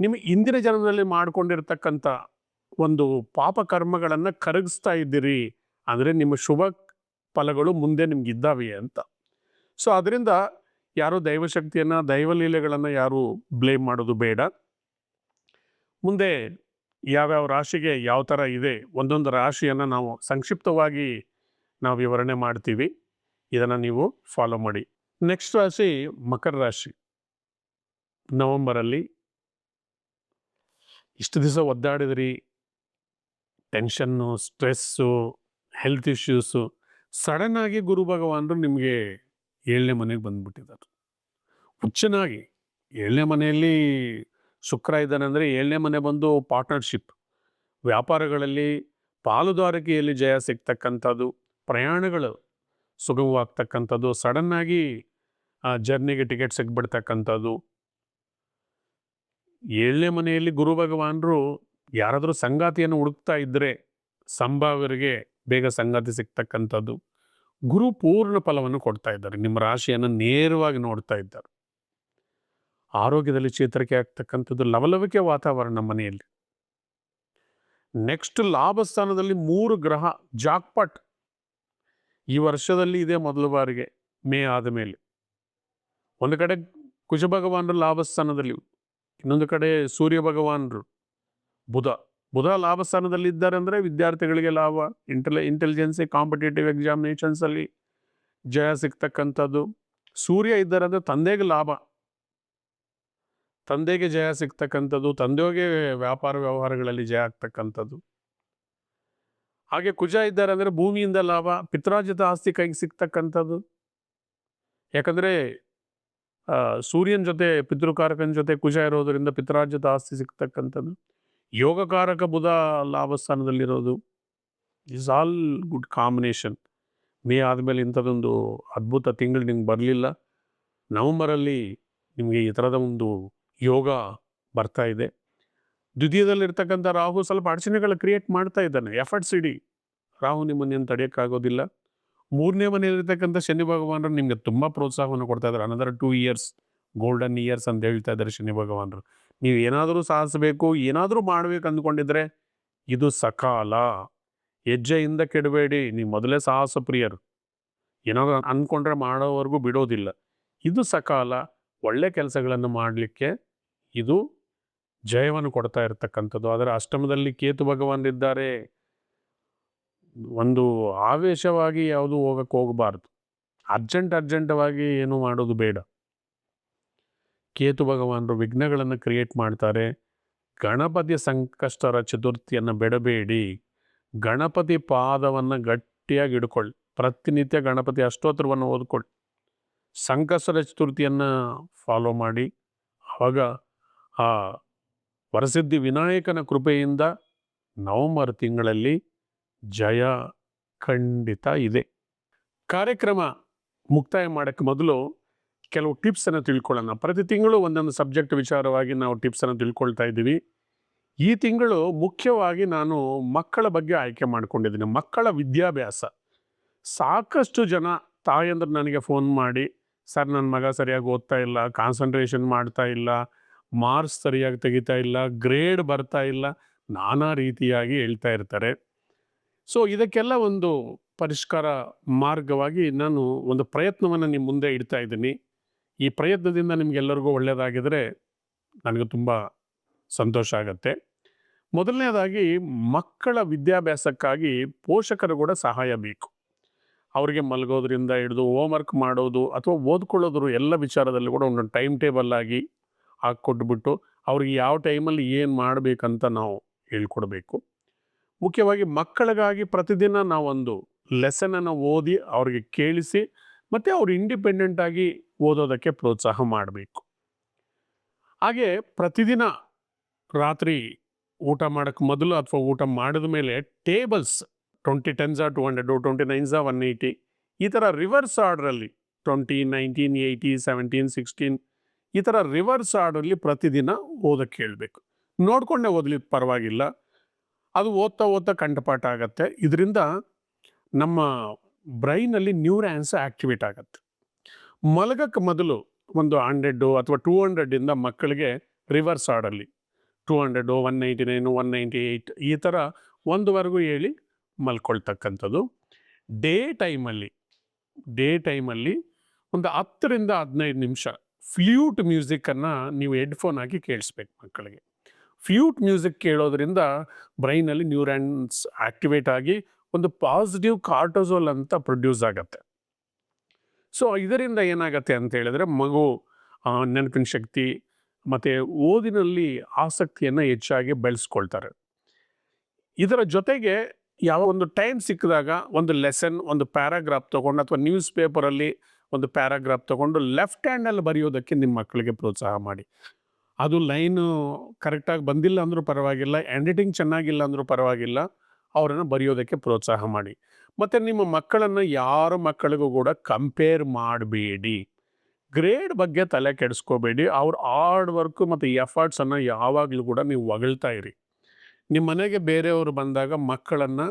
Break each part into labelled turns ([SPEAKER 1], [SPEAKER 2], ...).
[SPEAKER 1] ನಿಮ್ಮ ಇಂದಿನ ಜನ್ಮದಲ್ಲಿ ಮಾಡಿಕೊಂಡಿರ್ತಕ್ಕಂಥ ಒಂದು ಪಾಪ ಕರ್ಮಗಳನ್ನು ಕರಗಿಸ್ತಾ ಇದ್ದೀರಿ. ಅಂದರೆ ನಿಮ್ಮ ಶುಭ ಫಲಗಳು ಮುಂದೆ ನಿಮ್ಗೆ ಇದ್ದಾವೆ ಅಂತ. ಸೊ ಅದರಿಂದ ಯಾರು ದೈವಶಕ್ತಿಯನ್ನು ದೈವಲೀಲೆಗಳನ್ನು ಯಾರು ಬ್ಲೇಮ್ ಮಾಡೋದು ಬೇಡ. ಮುಂದೆ ಯಾವ್ಯಾವ ರಾಶಿಗೆ ಯಾವ ಥರ ಇದೆ, ಒಂದೊಂದು ರಾಶಿಯನ್ನು ನಾವು ಸಂಕ್ಷಿಪ್ತವಾಗಿ ನಾವು ವಿವರಣೆ ಮಾಡ್ತೀವಿ. ಇದನ್ನು ನೀವು ಫಾಲೋ ಮಾಡಿ. ನೆಕ್ಸ್ಟ್ ರಾಶಿ ಮಕರ ರಾಶಿ. ನವಂಬರಲ್ಲಿ ಇಷ್ಟು ದಿವಸ ಒದ್ದಾಡಿದ್ರಿ? ಟೆನ್ಷನ್ನು, ಸ್ಟ್ರೆಸ್ಸು, ಹೆಲ್ತ್ ಇಶ್ಯೂಸು ಸಡನ್ನಾಗಿ ಗುರು ಭಗವಾನರು ನಿಮಗೆ ಏಳನೇ ಮನೆಗೆ ಬಂದುಬಿಟ್ಟಿದ್ದಾರೆ ಹುಚ್ಚನಾಗಿ ಏಳನೇ ಮನೆಯಲ್ಲಿ ಶುಕ್ರ ಇದ್ದಾನೆ ಅಂದರೆ ಏಳನೇ ಮನೆ ಬಂದು ಪಾರ್ಟ್ನರ್ಶಿಪ್. ವ್ಯಾಪಾರಗಳಲ್ಲಿ ಪಾಲುದಾರಿಕೆಯಲ್ಲಿ ಜಯ ಸಿಗ್ತಕ್ಕಂಥದ್ದು, ಪ್ರಯಾಣಗಳು ಸುಗಮವಾಗ್ತಕ್ಕಂಥದ್ದು, ಸಡನ್ನಾಗಿ ಜರ್ನಿಗೆ ಟಿಕೆಟ್ ಸಿಗ್ಬಿಡ್ತಕ್ಕಂಥದ್ದು ಏಳನೇ ಮನೆಯಲ್ಲಿ ಗುರು ಭಗವಾನರು ಯಾರಾದರೂ ಸಂಗಾತಿಯನ್ನು ಹುಡುಕ್ತಾ ಇದ್ದರೆ ಸಂಭಾವ್ಯರಿಗೆ ಬೇಗ ಸಂಗಾತಿ ಸಿಗ್ತಕ್ಕಂಥದ್ದು. ಗುರು ಪೂರ್ಣ ಫಲವನ್ನು ಕೊಡ್ತಾ ಇದ್ದಾರೆ. ನಿಮ್ಮ ರಾಶಿಯನ್ನು ನೇರವಾಗಿ ನೋಡ್ತಾ ಇದ್ದಾರೆ. ಆರೋಗ್ಯದಲ್ಲಿ ಚೇತರಿಕೆ ಆಗ್ತಕ್ಕಂಥದ್ದು ಲವಲವಿಕೆ ವಾತಾವರಣ ಮನೆಯಲ್ಲಿ. ನೆಕ್ಸ್ಟ್ ಲಾಭ ಸ್ಥಾನದಲ್ಲಿ ಮೂರು ಗ್ರಹ ಜಾಕ್ಪಟ್. ಈ ವರ್ಷದಲ್ಲಿ ಇದೆ ಮೊದಲ ಬಾರಿಗೆ ಮೇ ಆದ ಮೇಲೆ. ಒಂದು ಕಡೆ ಕುಜ ಲಾಭಸ್ಥಾನದಲ್ಲಿ ಲಾಭ ಸ್ಥಾನದಲ್ಲಿ ಇನ್ನೊಂದು ಕಡೆ ಸೂರ್ಯ ಭಗವಾನರು. ಬುಧ ಬುಧ ಲಾಭ ಸ್ಥಾನದಲ್ಲಿ ಇದ್ದಾರೆ ಅಂದರೆ ವಿದ್ಯಾರ್ಥಿಗಳಿಗೆ ಲಾಭ. ಇಂಟೆಲಿ ಇಂಟೆಲಿಜೆನ್ಸಿ ಕಾಂಪಿಟೇಟಿವ್ ಎಕ್ಸಾಮಿನೇಷನ್ಸಲ್ಲಿ ಜಯ ಸಿಗ್ತಕ್ಕಂಥದ್ದು. ಸೂರ್ಯ ಇದ್ದಾರೆ ಅಂದರೆ ತಂದೆಗೆ ಲಾಭ. ತಂದೆಗೆ ಜಯ ಸಿಗ್ತಕ್ಕಂಥದ್ದು. ತಂದೆಗೆ ವ್ಯಾಪಾರ ವ್ಯವಹಾರಗಳಲ್ಲಿ ಜಯ ಆಗ್ತಕ್ಕಂಥದ್ದು. ಹಾಗೆ ಕುಜ ಇದ್ದಾರೆ ಅಂದರೆ ಭೂಮಿಯಿಂದ ಲಾಭ. ಪಿತ್ರಾರ್ಜಿತ ಆಸ್ತಿ ಕೈಗೆ ಸಿಗ್ತಕ್ಕಂಥದ್ದು. ಯಾಕಂದರೆ ಸೂರ್ಯನ ಜೊತೆ ಪಿತೃಕಾರಕನ ಜೊತೆ ಕುಜ ಇರೋದರಿಂದ ಪಿತ್ರಾರ್ಜಿತ ಆಸ್ತಿ ಸಿಗ್ತಕ್ಕಂಥದ್ದು. ಯೋಗಕಾರಕ ಬುಧ ಲಾಭ ಸ್ಥಾನದಲ್ಲಿರೋದು is all good combination May ಆದಮೇಲೆ ಇಂಥದ್ದೊಂದು ಅದ್ಭುತ ತಿಂಗಳು ನಿಮ್ಗೆ ಬರಲಿಲ್ಲ. ನವಂಬರಲ್ಲಿ ನಿಮಗೆ ಈ ಥರದ ಒಂದು ಯೋಗ ಬರ್ತಾ ಇದೆ. ದ್ವಿತೀಯದಲ್ಲಿರ್ತಕ್ಕಂಥ ರಾಹು ಸ್ವಲ್ಪ ಅಡಚಣೆಗಳು ಕ್ರಿಯೇಟ್ ಮಾಡ್ತಾ ಇದ್ದಾನೆ. ಎಫರ್ಟ್ಸ್ ಇಡಿ. ರಾಹು ನಿಮ್ಮನ್ನೇನು ತಡೆಯೋಕ್ಕಾಗೋದಿಲ್ಲ. ಮೂರನೇ ಮನೆಯಲ್ಲಿರ್ತಕ್ಕಂಥ ಶನಿ ಭಗವಾನರು ನಿಮಗೆ ತುಂಬ ಪ್ರೋತ್ಸಾಹವನ್ನು ಕೊಡ್ತಾ ಇದ್ದಾರೆ another two years golden years ಅಂತ ಹೇಳ್ತಾ ಇದ್ದಾರೆ ಶನಿ ಭಗವಾನರು. ನೀವು ಏನಾದರೂ ಸಾಧಿಸಬೇಕು, ಏನಾದರೂ ಮಾಡಬೇಕು ಅಂದ್ಕೊಂಡಿದ್ರೆ ಇದು ಸಕಾಲ. ಹೆಜ್ಜೆಯಿಂದ ಕೆಡಬೇಡಿ. ನೀವು ಮೊದಲೇ ಸಾಹಸ ಪ್ರಿಯರು. ಏನಾದರೂ ಅಂದ್ಕೊಂಡ್ರೆ ಮಾಡೋವರೆಗೂ ಬಿಡೋದಿಲ್ಲ. ಇದು ಸಕಾಲ. ಒಳ್ಳೆ ಕೆಲಸಗಳನ್ನು ಮಾಡಲಿಕ್ಕೆ ಇದು ಜಯವನ್ನು ಕೊಡ್ತಾ ಇರತಕ್ಕಂಥದ್ದು. ಆದರೆ ಅಷ್ಟಮದಲ್ಲಿ ಕೇತು ಭಗವಾನರಿದ್ದಾರೆ. ಒಂದು ಆವೇಶವಾಗಿ ಯಾವುದು ಹೋಗಕ್ಕೆ ಹೋಗಬಾರ್ದು. ಅರ್ಜೆಂಟ್ ಅರ್ಜೆಂಟವಾಗಿ ಏನು ಮಾಡೋದು ಬೇಡ. ಕೇತು ಭಗವಾನರು ವಿಘ್ನಗಳನ್ನು ಕ್ರಿಯೇಟ್ ಮಾಡ್ತಾರೆ. ಗಣಪತಿಯ ಸಂಕಷ್ಟರ ಚತುರ್ಥಿಯನ್ನು ಬಿಡಬೇಡಿ. ಗಣಪತಿ ಪಾದವನ್ನು ಗಟ್ಟಿಯಾಗಿ ಇಡ್ಕೊಳ್ಳಿ ಪ್ರತಿನಿತ್ಯ ಗಣಪತಿ ಅಷ್ಟೋತ್ತರವನ್ನು ಓದ್ಕೊಳ್ಳಿ. ಸಂಕಷ್ಟರ ಚತುರ್ಥಿಯನ್ನು ಫಾಲೋ ಮಾಡಿ. ಆವಾಗ ಆ ವರಸಿದ್ಧಿ ವಿನಾಯಕನ ಕೃಪೆಯಿಂದ ನವಂಬರ್ ತಿಂಗಳಲ್ಲಿ ಜಯ ಖಂಡಿತ ಇದೆ. ಕಾರ್ಯಕ್ರಮ ಮುಕ್ತಾಯ ಮಾಡೋಕ್ಕೆ ಮೊದಲು ಕೆಲವು ಟಿಪ್ಸನ್ನು ತಿಳ್ಕೊಳ್ಳೋಣ. ಪ್ರತಿ ತಿಂಗಳು ಒಂದೊಂದು ಸಬ್ಜೆಕ್ಟ್ ವಿಚಾರವಾಗಿ ನಾವು ಟಿಪ್ಸನ್ನು ತಿಳ್ಕೊಳ್ತಾ ಇದ್ದೀವಿ. ಈ ತಿಂಗಳು ಮುಖ್ಯವಾಗಿ ನಾನು ಮಕ್ಕಳ ಬಗ್ಗೆ ಆಯ್ಕೆ ಮಾಡಿಕೊಂಡಿದ್ದೀನಿ. ಮಕ್ಕಳ ವಿದ್ಯಾಭ್ಯಾಸ. ಸಾಕಷ್ಟು ಜನ ತಾಯಂದ್ರೆ ನನಗೆ ಫೋನ್ ಮಾಡಿ, ಸರ್ ನನ್ನ ಮಗ ಸರಿಯಾಗಿ ಓದ್ತಾ ಇಲ್ಲ ಕಾನ್ಸಂಟ್ರೇಷನ್ ಮಾಡ್ತಾ ಇಲ್ಲ ಮಾರ್ಕ್ಸ್ ಸರಿಯಾಗಿ ತೆಗಿತಾ ಇಲ್ಲ ಗ್ರೇಡ್ ಬರ್ತಾ ಇಲ್ಲ. ನಾನಾ ರೀತಿಯಾಗಿ ಹೇಳ್ತಾ ಇರ್ತಾರೆ. ಸೊ ಇದಕ್ಕೆಲ್ಲ ಒಂದು ಪರಿಷ್ಕಾರ ಮಾರ್ಗವಾಗಿ ನಾನು ಒಂದು ಪ್ರಯತ್ನವನ್ನು ನಿಮ್ಮ ಮುಂದೆ ಇಡ್ತಾ ಇದ್ದೀನಿ. ಈ ಪ್ರಯತ್ನದಿಂದ ನಿಮಗೆಲ್ಲರಿಗೂ ಒಳ್ಳೆಯದಾಗಿದ್ದರೆ ನನಗೆ ತುಂಬ ಸಂತೋಷ ಆಗತ್ತೆ. ಮೊದಲನೇದಾಗಿ, ಮಕ್ಕಳ ವಿದ್ಯಾಭ್ಯಾಸಕ್ಕಾಗಿ ಪೋಷಕರು ಕೂಡ ಸಹಾಯ ಬೇಕು. ಅವರಿಗೆ ಮಲಗೋದ್ರಿಂದ ಹಿಡಿದು ಹೋಮ್ವರ್ಕ್ ಮಾಡೋದು ಅಥವಾ ಓದ್ಕೊಳ್ಳೋದ್ರು ಎಲ್ಲ ವಿಚಾರದಲ್ಲಿ ಕೂಡ ಒಂದು ಟೈಮ್ ಟೇಬಲ್ ಆಗಿ ಹಾಕ್ಕೊಟ್ಬಿಟ್ಟು ಅವ್ರಿಗೆ ಯಾವ ಟೈಮಲ್ಲಿ ಏನು ಮಾಡಬೇಕಂತ ನಾವು ಹೇಳ್ಕೊಡ್ಬೇಕು. ಮುಖ್ಯವಾಗಿ ಮಕ್ಕಳಿಗಾಗಿ ಪ್ರತಿದಿನ ನಾವೊಂದು ಲೆಸನನ್ನು ಓದಿ ಅವ್ರಿಗೆ ಕೇಳಿಸಿ ಮತ್ತು ಅವ್ರು ಇಂಡಿಪೆಂಡೆಂಟಾಗಿ ಓದೋದಕ್ಕೆ ಪ್ರೋತ್ಸಾಹ ಮಾಡಬೇಕು. ಹಾಗೆ ಪ್ರತಿದಿನ ರಾತ್ರಿ ಊಟ ಮಾಡೋಕ್ಕೆ ಮೊದಲು ಅಥವಾ ಊಟ ಮಾಡಿದ ಮೇಲೆ tables twenty tens two hundred twenty nines one eighty ಈ ಥರ reverse ಆರ್ಡ್ರಲ್ಲಿ twenty nineteen eighty seventeen sixteen ಈ ಥರ ರಿವರ್ಸ್ ಆರ್ಡ್ರಲ್ಲಿ ಪ್ರತಿದಿನ ಓದಕ್ಕೆ ಹೇಳಬೇಕು. ನೋಡಿಕೊಂಡೇ ಓದಲಿ ಪರವಾಗಿಲ್ಲ. ಅದು ಓದ್ತಾ ಓದ್ತಾ ಕಂಠಪಾಠ ಆಗುತ್ತೆ. ಇದರಿಂದ ನಮ್ಮ ಬ್ರೈನಲ್ಲಿ ನ್ಯೂರಾನ್ಸ್ ಆ್ಯಕ್ಟಿವೇಟ್ ಆಗುತ್ತೆ. ಮಲಗಕ್ಕೆ ಮೊದಲು ಒಂದು ಹಂಡ್ರೆಡ್ಡು ಅಥವಾ ಟೂ ಹಂಡ್ರೆಡ್ಡಿಂದ ಮಕ್ಕಳಿಗೆ reverse ಆರ್ಡಲ್ಲಿ two hundred, one ninety nine, one ninety eight ಈ ಥರ ಒಂದುವರೆಗೂ ಹೇಳಿ ಮಲ್ಕೊಳ್ತಕ್ಕಂಥದ್ದು. ಡೇ ಟೈಮಲ್ಲಿ ಡೇ ಟೈಮಲ್ಲಿ ಒಂದು ಹತ್ತರಿಂದ ಹದಿನೈದು ನಿಮಿಷ ಫ್ಲ್ಯೂಟ್ ಮ್ಯೂಸಿಕ್ಕನ್ನು ನೀವು ಹೆಡ್ಫೋನ್ ಹಾಕಿ ಕೇಳಿಸ್ಬೇಕು ಮಕ್ಕಳಿಗೆ. ಫ್ಲ್ಯೂಟ್ ಮ್ಯೂಸಿಕ್ ಕೇಳೋದ್ರಿಂದ ಬ್ರೈನಲ್ಲಿ ನ್ಯೂರಾನ್ಸ್ ಆಕ್ಟಿವೇಟ್ ಆಗಿ ಒಂದು ಪಾಸಿಟಿವ್ ಕಾರ್ಟೋಸೋಲ್ ಅಂತ ಪ್ರೊಡ್ಯೂಸ್ ಆಗತ್ತೆ. ಸೊ, ಇದರಿಂದ ಏನಾಗತ್ತೆ ಅಂತ ಹೇಳಿದ್ರೆ ಮಗು ನೆನಪಿನ ಶಕ್ತಿ ಮತ್ತು ಓದಿನಲ್ಲಿ ಆಸಕ್ತಿಯನ್ನು ಹೆಚ್ಚಾಗಿ ಬೆಳೆಸ್ಕೊಳ್ತಾರೆ. ಇದರ ಜೊತೆಗೆ ಯಾವ ಒಂದು ಟೈಮ್ ಸಿಕ್ಕಿದಾಗ ಒಂದು ಲೆಸನ್ ಒಂದು ಪ್ಯಾರಾಗ್ರಾಫ್ ತೊಗೊಂಡು ಅಥವಾ ನ್ಯೂಸ್ ಪೇಪರಲ್ಲಿ ಒಂದು ಪ್ಯಾರಾಗ್ರಾಫ್ ತೊಗೊಂಡು ಲೆಫ್ಟ್ ಹ್ಯಾಂಡಲ್ಲಿ ಬರೆಯೋದಕ್ಕೆ ನಿಮ್ಮ ಮಕ್ಕಳಿಗೆ ಪ್ರೋತ್ಸಾಹ ಮಾಡಿ. ಅದು ಲೈನು ಕರೆಕ್ಟಾಗಿ ಬಂದಿಲ್ಲ ಅಂದರೂ ಪರವಾಗಿಲ್ಲ, ಎಡಿಟಿಂಗ್ ಚೆನ್ನಾಗಿಲ್ಲ ಅಂದರೂ ಪರವಾಗಿಲ್ಲ, ಅವರನ್ನು ಬರೆಯೋದಕ್ಕೆ ಪ್ರೋತ್ಸಾಹ ಮಾಡಿ. ಮತ್ತು ನಿಮ್ಮ ಮಕ್ಕಳನ್ನು ಯಾರ ಮಕ್ಕಳಿಗೂ ಕೂಡ ಕಂಪೇರ್ ಮಾಡಬೇಡಿ. ಗ್ರೇಡ್ ಬಗ್ಗೆ ತಲೆ ಕೆಡಿಸ್ಕೋಬೇಡಿ, ಅವ್ರ ಹಾರ್ಡ್ ವರ್ಕು ಮತ್ತು ಎಫರ್ಟ್ಸನ್ನು ಯಾವಾಗಲೂ ಕೂಡ ನೀವು ಹೊಗಳ್ತಾ ಇರಿ. ನಿಮ್ಮ ಮನೆಗೆ ಬೇರೆಯವರು ಬಂದಾಗ ಮಕ್ಕಳನ್ನು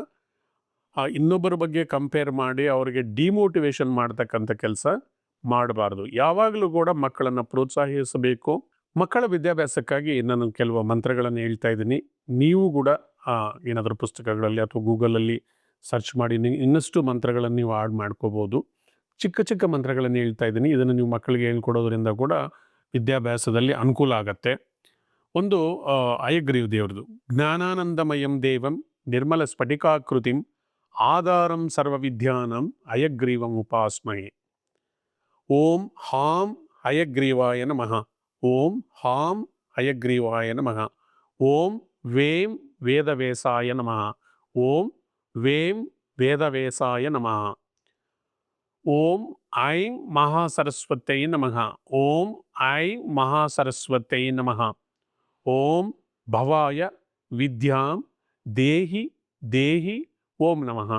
[SPEAKER 1] ಇನ್ನೊಬ್ಬರ ಬಗ್ಗೆ ಕಂಪೇರ್ ಮಾಡಿ ಅವರಿಗೆ ಡಿಮೋಟಿವೇಶನ್ ಮಾಡ್ತಕ್ಕಂಥ ಕೆಲಸ ಮಾಡಬಾರ್ದು. ಯಾವಾಗಲೂ ಕೂಡ ಮಕ್ಕಳನ್ನು ಪ್ರೋತ್ಸಾಹಿಸಬೇಕು. ಮಕ್ಕಳ ವಿದ್ಯಾಭ್ಯಾಸಕ್ಕಾಗಿ ನಾನು ಕೆಲವು ಮಂತ್ರಗಳನ್ನು ಹೇಳ್ತಾ ಇದ್ದೀನಿ. ನೀವು ಕೂಡ ಏನಾದರೂ ಪುಸ್ತಕಗಳಲ್ಲಿ ಅಥವಾ ಗೂಗಲಲ್ಲಿ ಸರ್ಚ್ ಮಾಡಿ ಇನ್ನಷ್ಟು ಮಂತ್ರಗಳನ್ನು ನೀವು ಆಡ್ ಮಾಡ್ಕೋಬೋದು. ಚಿಕ್ಕ ಚಿಕ್ಕ ಮಂತ್ರಗಳನ್ನು ಹೇಳ್ತಾ ಇದ್ದೀನಿ. ಇದನ್ನು ನೀವು ಮಕ್ಕಳಿಗೆ ಹೇಳ್ಕೊಡೋದ್ರಿಂದ ಕೂಡ ವಿದ್ಯಾಭ್ಯಾಸದಲ್ಲಿ ಅನುಕೂಲ ಆಗತ್ತೆ. ಒಂದು ಅಯಗ್ರೀವ್ ದೇವ್ರದ್ದು ಜ್ಞಾನಾನಂದಮಯಂ ದೇವಂ ನಿರ್ಮಲ ಸ್ಫಟಿಕಾಕೃತಿಂ ಆಧಾರಂ ಸರ್ವವಿದ್ಯಾನಂ ಅಯಗ್ರೀವಂ ಉಪಾಸ್ಮಹೆ ಓಂ ಹಾಂ ಅಯಗ್ರೀವಾಯ ನಮಃ. ಓಂ ಹಾಂ ಹಯಗ್ರೀವಾಯ ನಮಃ ಓಂ ವೇಂ ವೇದವೇಸಾಯ ನಮಃ ಓಂ ವೇಂ ವೇದವೇಸಾಯ ನಮಃ ಓಂ ಐಂ ಮಹಾಸರಸ್ವತೈ ನಮಃ ಓಂ ಐಂ ಮಹಾಸರಸ್ವತೈ ನಮಃ ಓಂ ಭವಾಯ ವಿದ್ಯಾಂ ದೇಹಿ ದೇಹಿ ಓಂ ನಮಃ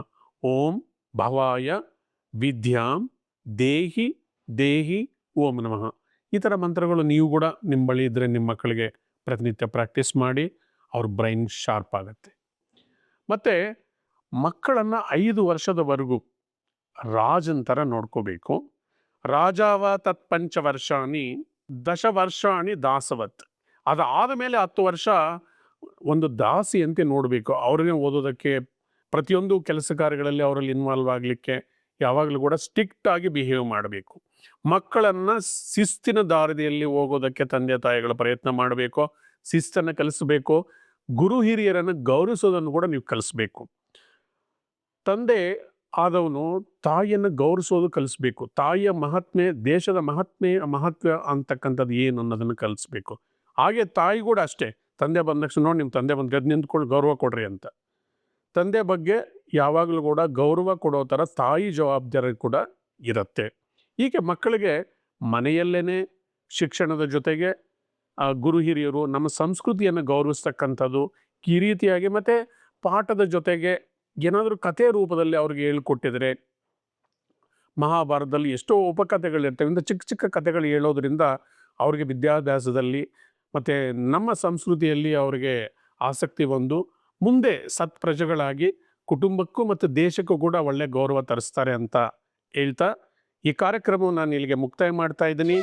[SPEAKER 1] ಓಂ ಭವಾಯ ವಿದ್ಯಾಂ ದೇಹಿ ದೇಹಿ ಓಂ ನಮಃ ಈ ಥರ ಮಂತ್ರಗಳು ನೀವು ಕೂಡ ನಿಮ್ಮ ಬಳಿ ಇದ್ದರೆ ನಿಮ್ಮ ಮಕ್ಕಳಿಗೆ ಪ್ರತಿನಿತ್ಯ ಪ್ರಾಕ್ಟೀಸ್ ಮಾಡಿ ಅವ್ರ ಬ್ರೈನ್ ಶಾರ್ಪ್ ಆಗುತ್ತೆ. ಮತ್ತು ಮಕ್ಕಳನ್ನು ಐದು ವರ್ಷದವರೆಗೂ ರಾಜನ್ ಥರ ನೋಡ್ಕೋಬೇಕು. ರಾಜಾವ ತತ್ ಪಂಚ ವರ್ಷಾಣಿ ದಶ ವರ್ಷಾಣಿ ದಾಸವತ್. ಅದಾದ ಮೇಲೆ ಹತ್ತು ವರ್ಷ ಒಂದು ದಾಸಿಯಂತೆ ನೋಡಬೇಕು. ಅವ್ರಿಗೆ ಓದೋದಕ್ಕೆ ಪ್ರತಿಯೊಂದು ಕೆಲಸ ಕಾರ್ಯಗಳಲ್ಲಿ ಅವರಲ್ಲಿ ಇನ್ವಾಲ್ವ್ ಆಗಲಿಕ್ಕೆ ಯಾವಾಗಲೂ ಕೂಡ ಸ್ಟಿಕ್ಟ್ ಆಗಿ ಬಿಹೇವ್ ಮಾಡಬೇಕು. ಮಕ್ಕಳನ್ನು ಶಿಸ್ತಿನ ದಾರಿಯಲ್ಲಿ ಹೋಗೋದಕ್ಕೆ ತಂದೆ ತಾಯಿಗಳ ಪ್ರಯತ್ನ ಮಾಡಬೇಕು, ಶಿಸ್ತನ್ನು ಕಲಿಸಬೇಕು, ಗುರು ಹಿರಿಯರನ್ನು ಗೌರವಿಸೋದನ್ನು ಕೂಡ ನೀವು ಕಲಿಸ್ಬೇಕು. ತಂದೆ ಆದವನು ತಾಯಿಯನ್ನು ಗೌರವಿಸೋದು ಕಲಿಸ್ಬೇಕು. ತಾಯಿಯ ಮಹಾತ್ಮೆ, ದೇಶದ ಮಹಾತ್ಮೆ, ಮಹತ್ವ ಅಂತಕ್ಕಂಥದ್ದು ಏನು ಅನ್ನೋದನ್ನು ಕಲಿಸ್ಬೇಕು. ಹಾಗೆ ತಾಯಿ ಕೂಡ ಅಷ್ಟೇ. ತಂದೆ ಬಂದ ತಕ್ಷಣ ನೋಡಿ ನಿಮ್ಮ ತಂದೆ ಬಂದು ಗದ್ದು ನಿಂತ್ಕೊಂಡು ಗೌರವ ಕೊಡ್ರಿ ಅಂತ. ತಂದೆ ಬಗ್ಗೆ ಯಾವಾಗಲೂ ಕೂಡ ಗೌರವ ಕೊಡೋ ಥರ ತಾಯಿ ಜವಾಬ್ದಾರಿ ಕೂಡ ಇರುತ್ತೆ. ಹೀಗೆ ಮಕ್ಕಳಿಗೆ ಮನೆಯಲ್ಲೇ ಶಿಕ್ಷಣದ ಜೊತೆಗೆ ಗುರು ಹಿರಿಯರು ನಮ್ಮ ಸಂಸ್ಕೃತಿಯನ್ನು ಗೌರವಿಸ್ತಕ್ಕಂಥದ್ದು ಈ ರೀತಿಯಾಗಿ ಮತ್ತು ಪಾಠದ ಜೊತೆಗೆ ಏನಾದರೂ ಕಥೆ ರೂಪದಲ್ಲಿ ಅವ್ರಿಗೆ ಹೇಳ್ಕೊಟ್ಟಿದ್ರೆ, ಮಹಾಭಾರತದಲ್ಲಿ ಎಷ್ಟೋ ಉಪಕಥೆಗಳಿರ್ತವೆ. ಇಂಥ ಚಿಕ್ಕ ಚಿಕ್ಕ ಕಥೆಗಳು ಹೇಳೋದ್ರಿಂದ ಅವ್ರಿಗೆ ವಿದ್ಯಾಭ್ಯಾಸದಲ್ಲಿ ಮತ್ತು ನಮ್ಮ ಸಂಸ್ಕೃತಿಯಲ್ಲಿ ಅವರಿಗೆ ಆಸಕ್ತಿ ಬಂದು ಮುಂದೆ ಸತ್ ಪ್ರಜೆಗಳಾಗಿ ಕುಟುಂಬಕ್ಕೂ ಮತ್ತು ದೇಶಕ್ಕೂ ಕೂಡ ಒಳ್ಳೆಯ ಗೌರವ ತರಿಸ್ತಾರೆ ಅಂತ ಹೇಳ್ತಾ ಈ ಕಾರ್ಯಕ್ರಮವನ್ನು ನಾನು ಇಲ್ಲಿಗೆ ಮುಕ್ತಾಯ ಮಾಡ್ತಾ ಇದ್ದೀನಿ.